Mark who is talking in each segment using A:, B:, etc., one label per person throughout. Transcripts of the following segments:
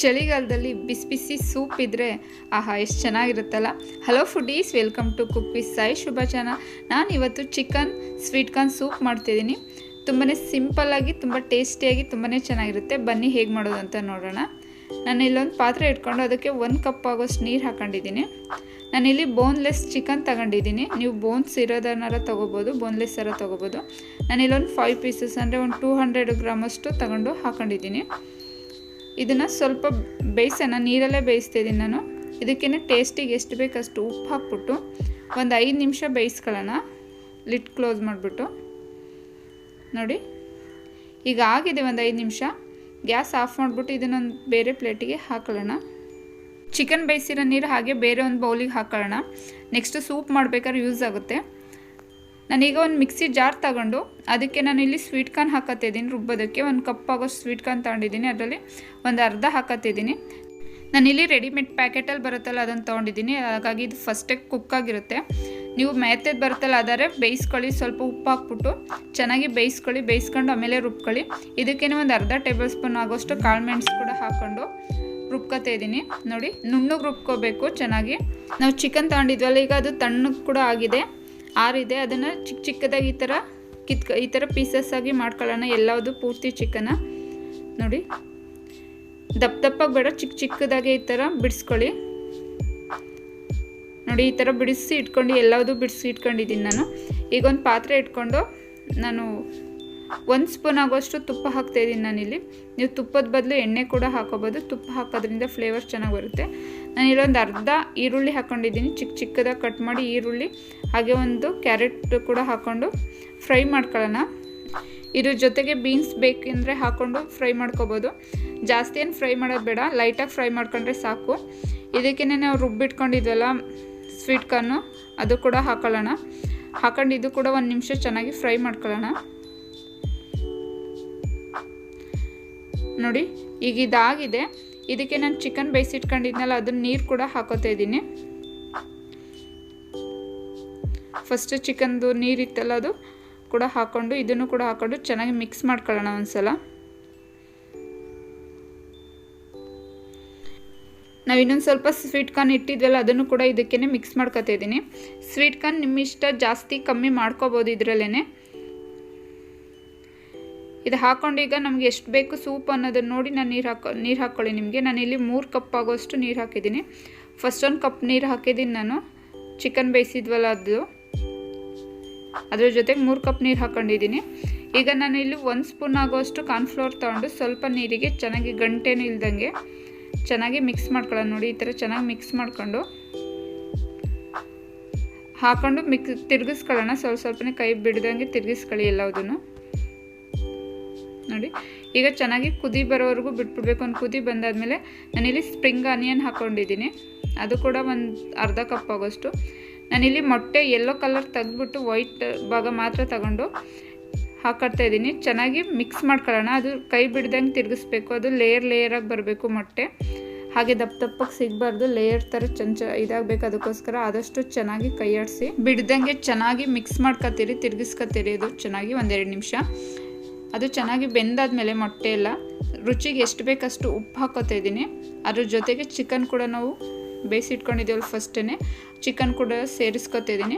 A: ಚಳಿಗಾಲದಲ್ಲಿ ಬಿಸಿ ಬಿಸಿ ಸೂಪ್ ಇದ್ದರೆ ಆಹಾ, ಎಷ್ಟು ಚೆನ್ನಾಗಿರುತ್ತಲ್ಲ. Hello foodies welcome to cook with Sai ನಾನು ಇವತ್ತು ಚಿಕನ್ ಸ್ವೀಟ್ ಕಾರ್ನ್ ಸೂಪ್ ಮಾಡ್ತಿದ್ದೀನಿ. ತುಂಬಾ ಸಿಂಪಲ್ಲಾಗಿ ತುಂಬ ಟೇಸ್ಟಿಯಾಗಿ ತುಂಬಾ ಚೆನ್ನಾಗಿರುತ್ತೆ. ಬನ್ನಿ ಹೇಗೆ ಮಾಡೋದು ಅಂತ ನೋಡೋಣ. ನಾನು ಇಲ್ಲೊಂದು ಪಾತ್ರೆ ಇಟ್ಕೊಂಡು ಅದಕ್ಕೆ ಒಂದು ಕಪ್ ಆಗೋಷ್ಟು ನೀರು ಹಾಕೊಂಡಿದ್ದೀನಿ. ನಾನಿಲ್ಲಿ ಬೋನ್ಲೆಸ್ ಚಿಕನ್ ತಗೊಂಡಿದ್ದೀನಿ. ನೀವು ಬೋನ್ಸ್ ಇರೋದನ್ನಾರ ತೊಗೋಬೋದು ಬೋನ್ಲೆಸ್ ಥರ ತೊಗೋಬೋದು. ನಾನಿಲ್ಲೊಂದು ಫೈವ್ ಪೀಸಸ್ ಅಂದರೆ ಒಂದು ಟೂ ಹಂಡ್ರೆಡ್ ಗ್ರಾಮಷ್ಟು ತಗೊಂಡು ಹಾಕೊಂಡಿದ್ದೀನಿ. ಇದನ್ನು ಸ್ವಲ್ಪ ಬೇಯಿಸೋಣ, ನೀರಲ್ಲೇ ಬೇಯಿಸ್ತಾ ನಾನು. ಇದಕ್ಕೇನೆ ಟೇಸ್ಟಿಗೆ ಎಷ್ಟು ಬೇಕು ಅಷ್ಟು ಉಪ್ಪು ಹಾಕ್ಬಿಟ್ಟು ಒಂದು ಐದು ನಿಮಿಷ ಬೇಯಿಸ್ಕೊಳ್ಳೋಣ. ಲಿಟ್ ಕ್ಲೋಸ್ ಮಾಡಿಬಿಟ್ಟು. ನೋಡಿ, ಈಗ ಆಗಿದೆ ಒಂದು ಐದು ನಿಮಿಷ. ಗ್ಯಾಸ್ ಆಫ್ ಮಾಡಿಬಿಟ್ಟು ಇದನ್ನೊಂದು ಬೇರೆ ಪ್ಲೇಟಿಗೆ ಹಾಕೊಳ್ಳೋಣ. ಚಿಕನ್ ಬೇಯಿಸಿರೋ ನೀರು ಹಾಗೆ ಬೇರೆ ಒಂದು ಬೌಲಿಗೆ ಹಾಕೊಳ್ಳೋಣ. ನೆಕ್ಸ್ಟ್ ಸೂಪ್ ಮಾಡ್ಬೇಕಾದ್ರೆ ಯೂಸ್ ಆಗುತ್ತೆ. ನಾನೀಗ ಒಂದು ಮಿಕ್ಸಿ ಜಾರ್ ತಗೊಂಡು ಅದಕ್ಕೆ ನಾನು ಇಲ್ಲಿ ಸ್ವೀಟ್ ಕಾರ್ನ್ ಹಾಕತ್ತಿದ್ದೀನಿ. ರುಬ್ಬೋದಕ್ಕೆ ಒಂದು ಕಪ್ ಆಗೋ ಸ್ವೀಟ್ ಕಾರ್ನ್ ತಗೊಂಡಿದ್ದೀನಿ. ಅದರಲ್ಲಿ ಒಂದು ಅರ್ಧ ಹಾಕತ್ತಿದ್ದೀನಿ. ನಾನಿಲ್ಲಿ ರೆಡಿಮೇಡ್ ಪ್ಯಾಕೆಟಲ್ಲಿ ಬರುತ್ತಲ್ಲ ಅದನ್ನು ತೊಗೊಂಡಿದ್ದೀನಿ. ಹಾಗಾಗಿ ಇದು ಫಸ್ಟೇ ಕುಕ್ ಆಗಿರುತ್ತೆ. ನೀವು ಮೆತ್ತದ್ದು ಬರುತ್ತಲ್ಲ ಆದರೆ ಬೇಯಿಸ್ಕೊಳ್ಳಿ. ಸ್ವಲ್ಪ ಉಪ್ಪು ಹಾಕ್ಬಿಟ್ಟು ಚೆನ್ನಾಗಿ ಬೇಯಿಸ್ಕೊಳ್ಳಿ. ಬೇಯಿಸ್ಕೊಂಡು ಆಮೇಲೆ ರುಬ್ಕೊಳ್ಳಿ. ಇದಕ್ಕೇನೆ ಒಂದು ಅರ್ಧ ಟೇಬಲ್ ಸ್ಪೂನ್ ಆಗೋಷ್ಟು ಕಾಳು ಮೆಣಸು ಕೂಡ ಹಾಕ್ಕೊಂಡು ರುಬ್ಕೊತಾ ಇದ್ದೀನಿ ನೋಡಿ, ನುಣ್ಣಗೆ ರುಬ್ಕೋಬೇಕು ಚೆನ್ನಾಗಿ. ನಾವು ಚಿಕನ್ ತೊಗೊಂಡಿದ್ವಲ್ಲ, ಈಗ ಅದು ತಣ್ಣಗೆ ಕೂಡ ಆಗಿದೆ. ಆರಿದೆ, ಅದನ್ನು ಚಿಕ್ಕ ಚಿಕ್ಕದಾಗಿ ಈ ಥರ ಕಿತ್ಕ, ಈ ಥರ ಪೀಸಸ್ ಆಗಿ ಮಾಡ್ಕೊಳ್ಳೋಣ. ಎಲ್ಲದು ಪೂರ್ತಿ ಚಿಕನ ನೋಡಿ. ದಪ್ಪ ದಪ್ಪಾಗಿ ಬೇಡ ಚಿಕ್ಕ ಚಿಕ್ಕದಾಗೆ ಈ ಥರ ಬಿಡಿಸ್ಕೊಳ್ಳಿ. ನೋಡಿ, ಈ ಥರ ಬಿಡಿಸಿ ಇಟ್ಕೊಂಡು ಎಲ್ಲದು ಬಿಡಿಸಿ ಇಟ್ಕೊಂಡಿದ್ದೀನಿ ನಾನು. ಈಗ ಒಂದು ಪಾತ್ರೆ ಇಟ್ಕೊಂಡು ನಾನು ಒಂದು ಸ್ಪೂನ್ ಆಗೋಷ್ಟು ತುಪ್ಪ ಹಾಕ್ತಾ ಇದ್ದೀನಿ ನಾನಿಲ್ಲಿ. ನೀವು ತುಪ್ಪದ ಬದಲು ಎಣ್ಣೆ ಕೂಡ ಹಾಕೋಬೋದು. ತುಪ್ಪ ಹಾಕೋದ್ರಿಂದ ಫ್ಲೇವರ್ ಚೆನ್ನಾಗಿ ಬರುತ್ತೆ. ನಾನು ಇಲ್ಲೊಂದು ಅರ್ಧ ಈರುಳ್ಳಿ ಹಾಕ್ಕೊಂಡಿದ್ದೀನಿ ಚಿಕ್ಕ ಚಿಕ್ಕದಾಗಿ ಕಟ್ ಮಾಡಿ ಈರುಳ್ಳಿ, ಹಾಗೆ ಒಂದು ಕ್ಯಾರೆಟ್ ಕೂಡ ಹಾಕ್ಕೊಂಡು ಫ್ರೈ ಮಾಡ್ಕೊಳ್ಳೋಣ. ಇದ್ರ ಜೊತೆಗೆ ಬೀನ್ಸ್ ಬೇಕಂದರೆ ಹಾಕ್ಕೊಂಡು ಫ್ರೈ ಮಾಡ್ಕೋಬೋದು. ಜಾಸ್ತಿ ಏನು ಫ್ರೈ ಮಾಡೋದು ಬೇಡ. ಲೈಟಾಗಿ ಫ್ರೈ ಮಾಡ್ಕೊಂಡ್ರೆ ಸಾಕು. ಇದಕ್ಕೇ ನಾವು ರುಬ್ಬಿಟ್ಕೊಂಡಿದ್ವಲ್ಲ ಸ್ವೀಟ್ ಕಾರ್ನು ಅದು ಕೂಡ ಹಾಕೊಳ್ಳೋಣ. ಹಾಕೊಂಡು ಇದು ಕೂಡ ಒಂದು ನಿಮಿಷ ಚೆನ್ನಾಗಿ ಫ್ರೈ ಮಾಡ್ಕೊಳ್ಳೋಣ. ನೋಡಿ, ಈಗ ಇದಾಗಿದೆ. ಇದಕ್ಕೆ ನಾನು ಚಿಕನ್ ಬೇಯಿಸಿಟ್ಕೊಂಡಿದ್ನಲ್ಲ, ಅದನ್ನ ನೀರು ಕೂಡ ಹಾಕೋತಾ ಇದ್ದೀನಿ. ಫಸ್ಟ್ ಚಿಕನ್ದು ನೀರಿತ್ತಲ್ಲ ಅದು ಕೂಡ ಹಾಕ್ಕೊಂಡು ಇದನ್ನು ಕೂಡ ಹಾಕ್ಕೊಂಡು ಚೆನ್ನಾಗಿ ಮಿಕ್ಸ್ ಮಾಡ್ಕೊಳ್ಳೋಣ ಒಂದ್ಸಲ. ನಾವು ಇನ್ನೊಂದು ಸ್ವಲ್ಪ ಸ್ವೀಟ್ ಕಾರ್ನ್ ಇಟ್ಟಿದ್ವಲ್ಲ, ಅದನ್ನು ಕೂಡ ಇದಕ್ಕೇ ಮಿಕ್ಸ್ ಮಾಡ್ಕೊತಾ ಇದ್ದೀನಿ. ಸ್ವೀಟ್ ಕಾರ್ನ್ ನಿಮ್ಮ ಇಷ್ಟ ಜಾಸ್ತಿ ಕಮ್ಮಿ ಮಾಡ್ಕೋಬೋದು ಇದರಲ್ಲೇ ಇದು ಹಾಕ್ಕೊಂಡು ಈಗ ನಮಗೆ ಎಷ್ಟು ಬೇಕು ಸೂಪ್ ಅನ್ನೋದನ್ನು ನೋಡಿ ನಾನು ನೀರು ಹಾಕೋ, ನೀರು ಹಾಕ್ಕೊಳ್ಳಿ ನಿಮಗೆ. ನಾನು ಇಲ್ಲಿ ಮೂರು ಕಪ್ ಆಗೋಷ್ಟು ನೀರು ಹಾಕಿದ್ದೀನಿ. ಫಸ್ಟ್ ಒಂದು ಕಪ್ ನೀರು ಹಾಕಿದ್ದೀನಿ ನಾನು. ಚಿಕನ್ ಬೇಯಿಸಿದ್ವಲ್ಲ ಅದು. ಅದ್ರ ಜೊತೆಗೆ ಮೂರು ಕಪ್ ನೀರು ಹಾಕ್ಕೊಂಡಿದ್ದೀನಿ ಈಗ ನಾನು ಇಲ್ಲಿ ಒಂದು ಸ್ಪೂನ್ ಆಗೋಷ್ಟು ಕಾರ್ನ್ಫ್ಲೋರ್ ತೊಗೊಂಡು ಸ್ವಲ್ಪ ನೀರಿಗೆ ಚೆನ್ನಾಗಿ ಗಂಟೆನೂ ಇಲ್ದಂಗೆ ಚೆನ್ನಾಗಿ ಮಿಕ್ಸ್ ಮಾಡ್ಕೊಳ್ಳೋಣ ನೋಡಿ, ಈ ಥರ ಚೆನ್ನಾಗಿ ಮಿಕ್ಸ್ ಮಾಡ್ಕೊಂಡು. ಹಾಕೊಂಡು ಮಿಕ್ಸ್ ತಿರುಗಿಸ್ಕೊಳ್ಳೋಣ. ಸ್ವಲ್ಪ ಸ್ವಲ್ಪನೇ ಕೈ ಬಿಡ್ದಂಗೆ ತಿರುಗಿಸ್ಕೊಳ್ಳಿ ಎಲ್ಲದನ್ನು ನೋಡಿ. ಈಗ ಚೆನ್ನಾಗಿ ಕುದಿ ಬರೋವರೆಗೂ ಬಿಟ್ಬಿಡ್ಬೇಕು ಒಂದು ಕುದಿ ಬಂದಾದಮೇಲೆ ನಾನಿಲ್ಲಿ ಸ್ಪ್ರಿಂಗ್ ಆನಿಯನ್ ಹಾಕ್ಕೊಂಡಿದ್ದೀನಿ ಅದು ಕೂಡ ಒಂದು ಅರ್ಧ ಕಪ್ ಆಗೋಷ್ಟು. ನಾನಿಲ್ಲಿ ಮೊಟ್ಟೆ ಯೆಲ್ಲೋ ಕಲರ್ ತೆಗೆದ್ಬಿಟ್ಟು ವೈಟ್ ಭಾಗ ಮಾತ್ರ ತಗೊಂಡು ಹಾಕಡ್ತಾ ಇದ್ದೀನಿ. ಚೆನ್ನಾಗಿ ಮಿಕ್ಸ್ ಮಾಡ್ಕೊಳ್ಳೋಣ. ಅದು ಕೈ ಬಿಡ್ದಂಗೆ ತಿರುಗಿಸ್ಬೇಕು. ಅದು ಲೇಯರ್ ಲೇಯರಾಗಿ ಬರಬೇಕು ಮೊಟ್ಟೆ. ಹಾಗೆ ದಪ್ಪ ದಪ್ಪಕ್ಕೆ ಸಿಗಬಾರ್ದು. ಲೇಯರ್ ಥರ ಚಂಚ ಇದಾಗಬೇಕು ಅದಕ್ಕೋಸ್ಕರ ಆದಷ್ಟು ಚೆನ್ನಾಗಿ ಕೈ ಆಡಿಸಿ ಬಿಡ್ದಂಗೆ ಚೆನ್ನಾಗಿ ಮಿಕ್ಸ್ ಮಾಡ್ಕೊತೀರಿ, ತಿರುಗಿಸ್ಕೊತೀರಿ. ಅದು ಚೆನ್ನಾಗಿ ಒಂದೆರಡು ನಿಮಿಷ. ಅದು ಚೆನ್ನಾಗಿ ಬೆಂದಾದ್ಮೇಲೆ ಮೊಟ್ಟೆ ಎಲ್ಲ. ರುಚಿಗೆ ಎಷ್ಟು ಬೇಕಷ್ಟು ಉಪ್ಪು ಹಾಕೋತಾ ಇದ್ದೀನಿ. ಅದ್ರ ಜೊತೆಗೆ ಚಿಕನ್ ಕೂಡ ನಾವು ಬೇಯಿಸಿಟ್ಕೊಂಡಿದ್ದೀವಲ್ಲ ಫಸ್ಟೇ ಚಿಕನ್ ಕೂಡ ಸೇರಿಸ್ಕೊತಾ ಇದ್ದೀನಿ.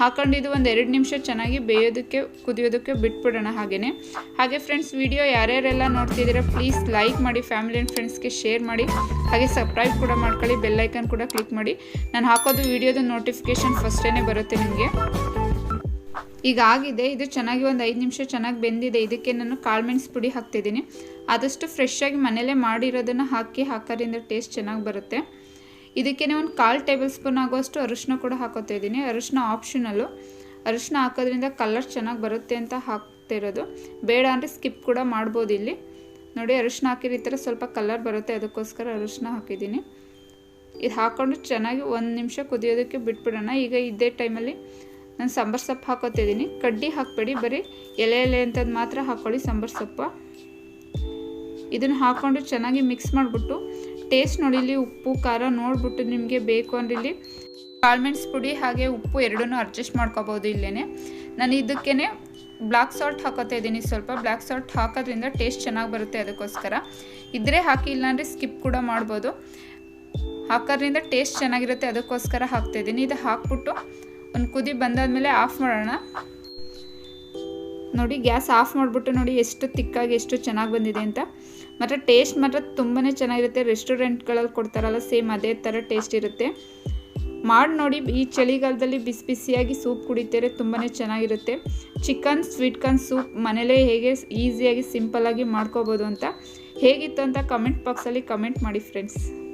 A: ಹಾಕೊಂಡಿದ್ದು ಒಂದು ಎರಡು ನಿಮಿಷ ಚೆನ್ನಾಗಿ ಬೇಯೋದಕ್ಕೆ, ಕುದಿಯೋದಕ್ಕೆ ಬಿಟ್ಬಿಡೋಣ ಹಾಗೆಯೇ ಹಾಗೆ ಫ್ರೆಂಡ್ಸ್ ವಿಡಿಯೋ ಯಾರ್ಯಾರೆಲ್ಲ ನೋಡ್ತಿದ್ದೀರಾ ಪ್ಲೀಸ್ ಲೈಕ್ ಮಾಡಿ ಫ್ಯಾಮಿಲಿ ಆ್ಯಂಡ್ ಫ್ರೆಂಡ್ಸ್ಗೆ ಶೇರ್ ಮಾಡಿ. ಹಾಗೆ ಸಬ್ಸ್ಕ್ರೈಬ್ ಕೂಡ ಮಾಡ್ಕೊಳ್ಳಿ ಬೆಲ್ಲೈಕನ್ ಕೂಡ ಕ್ಲಿಕ್ ಮಾಡಿ. ನಾನು ಹಾಕೋದು ವಿಡಿಯೋದ ನೋಟಿಫಿಕೇಷನ್ ಫಸ್ಟೇ ಬರುತ್ತೆ ನಿಮಗೆ. ಈಗ ಆಗಿದೆ, ಇದು ಚೆನ್ನಾಗಿ ಒಂದು ಐದು ನಿಮಿಷ ಚೆನ್ನಾಗಿ ಬೆಂದಿದೆ. ಇದಕ್ಕೆ ನಾನು ಕಾಳು ಮೆಣಸು ಪುಡಿ ಹಾಕ್ತಿದ್ದೀನಿ. ಆದಷ್ಟು ಫ್ರೆಶ್ ಆಗಿ ಮನೇಲೇ ಮಾಡಿರೋದನ್ನು ಹಾಕಿ ಹಾಕೋದ್ರಿಂದ ಟೇಸ್ಟ್ ಚೆನ್ನಾಗಿ ಬರುತ್ತೆ. ಇದಕ್ಕೇ ಒಂದು ಕಾಲು ಟೇಬಲ್ ಸ್ಪೂನ್ ಆಗೋಷ್ಟು ಅರಿಶಿನ ಕೂಡ ಹಾಕೋತಾ ಇದ್ದೀನಿ. ಅರಿಶಿನ ಆಪ್ಷನಲ್ಲು ಅರಿಶಿನ ಹಾಕೋದ್ರಿಂದ ಕಲರ್ ಚೆನ್ನಾಗಿ ಬರುತ್ತೆ ಅಂತ ಹಾಕ್ತಿರೋದು ಬೇಡ ಅಂದರೆ ಸ್ಕಿಪ್ ಕೂಡ ಮಾಡ್ಬೋದು ಇಲ್ಲಿ. ನೋಡಿ ಅರಿಶಿನ ಹಾಕಿರೋ ಥರ ಸ್ವಲ್ಪ ಕಲರ್ ಬರುತ್ತೆ. ಅದಕ್ಕೋಸ್ಕರ ಅರಿಶಿನ ಹಾಕಿದ್ದೀನಿ. ಇದು ಹಾಕ್ಕೊಂಡು ಚೆನ್ನಾಗಿ ಒಂದು ನಿಮಿಷ ಕುದಿಯೋದಕ್ಕೆ ಬಿಟ್ಬಿಡೋಣ. ಈಗ ಇದೇ ಟೈಮಲ್ಲಿ ನಾನು ಸಾಂಬಾರು ಸೊಪ್ಪು ಹಾಕೋತಿದ್ದೀನಿ. ಕಡ್ಡಿ ಹಾಕಬೇಡಿ, ಬರೀ ಎಲೆ ಎಲೆ ಅಂತದ್ದು ಮಾತ್ರ ಹಾಕ್ಕೊಳ್ಳಿ ಸಾಂಬಾರು ಸೊಪ್ಪು. ಇದನ್ನು ಹಾಕ್ಕೊಂಡು ಚೆನ್ನಾಗಿ ಮಿಕ್ಸ್ ಮಾಡಿಬಿಟ್ಟು ಟೇಸ್ಟ್ ನೋಡಿಲಿ ಉಪ್ಪು, ಖಾರ ನೋಡಿಬಿಟ್ಟು ನಿಮಗೆ ಬೇಕು ಅಂದ್ರೆ ಇಲ್ಲಿ ಕಾಳುಮೆಣಸು ಪುಡಿ ಹಾಗೆ ಉಪ್ಪು ಎರಡನ್ನೂ ಅಡ್ಜಸ್ಟ್ ಮಾಡ್ಕೋಬೋದು ಇಲ್ಲೇ ನಾನು ಇದಕ್ಕೇ ಬ್ಲ್ಯಾಕ್ ಸಾಲ್ಟ್ ಹಾಕೋತಾ ಇದ್ದೀನಿ ಸ್ವಲ್ಪ. ಬ್ಲ್ಯಾಕ್ ಸಾಲ್ಟ್ ಹಾಕೋದ್ರಿಂದ ಟೇಸ್ಟ್ ಚೆನ್ನಾಗಿ ಬರುತ್ತೆ ಅದಕ್ಕೋಸ್ಕರ. ಇದ್ರೆ ಹಾಕಿ ಇಲ್ಲಾಂದರೆ ಸ್ಕಿಪ್ ಕೂಡ ಮಾಡ್ಬೋದು. ಹಾಕೋದ್ರಿಂದ ಟೇಸ್ಟ್ ಚೆನ್ನಾಗಿರುತ್ತೆ ಅದಕ್ಕೋಸ್ಕರ ಹಾಕ್ತಾಯಿದ್ದೀನಿ ಇದು ಹಾಕ್ಬಿಟ್ಟು ಒಂದು ಕುದಿ ಬಂದಾದಮೇಲೆ ಆಫ್ ಮಾಡೋಣ. ನೋಡಿ, ಗ್ಯಾಸ್ ಆಫ್ ಮಾಡಿಬಿಟ್ಟು ನೋಡಿ ಎಷ್ಟು ತಿಕ್ಕಾಗಿ ಎಷ್ಟು ಚೆನ್ನಾಗಿ ಬಂದಿದೆ ಅಂತ. ಮಾತ್ರ ಟೇಸ್ಟ್ ಮಾತ್ರ ತುಂಬಾ ಚೆನ್ನಾಗಿರುತ್ತೆ. ರೆಸ್ಟೋರೆಂಟ್ಗಳಲ್ಲಿ ಕೊಡ್ತಾರಲ್ಲ, ಸೇಮ್ ಅದೇ ಥರ ಟೇಸ್ಟ್ ಇರುತ್ತೆ. ಮಾಡಿ ನೋಡಿ, ಈ ಚಳಿಗಾಲದಲ್ಲಿ ಬಿಸಿ ಬಿಸಿಯಾಗಿ ಸೂಪ್ ಕುಡಿತಾರೆ ತುಂಬಾ ಚೆನ್ನಾಗಿರುತ್ತೆ. ಚಿಕನ್, ಸ್ವೀಟ್ ಕಾರ್ನ್ ಸೂಪ್ ಮನೇಲೇ ಹೇಗೆ ಈಸಿಯಾಗಿ ಸಿಂಪಲ್ಲಾಗಿ ಮಾಡ್ಕೋಬೋದು ಅಂತ. ಹೇಗಿತ್ತು ಅಂತ ಕಮೆಂಟ್ ಬಾಕ್ಸಲ್ಲಿ ಕಮೆಂಟ್ ಮಾಡಿ, ಫ್ರೆಂಡ್ಸ್.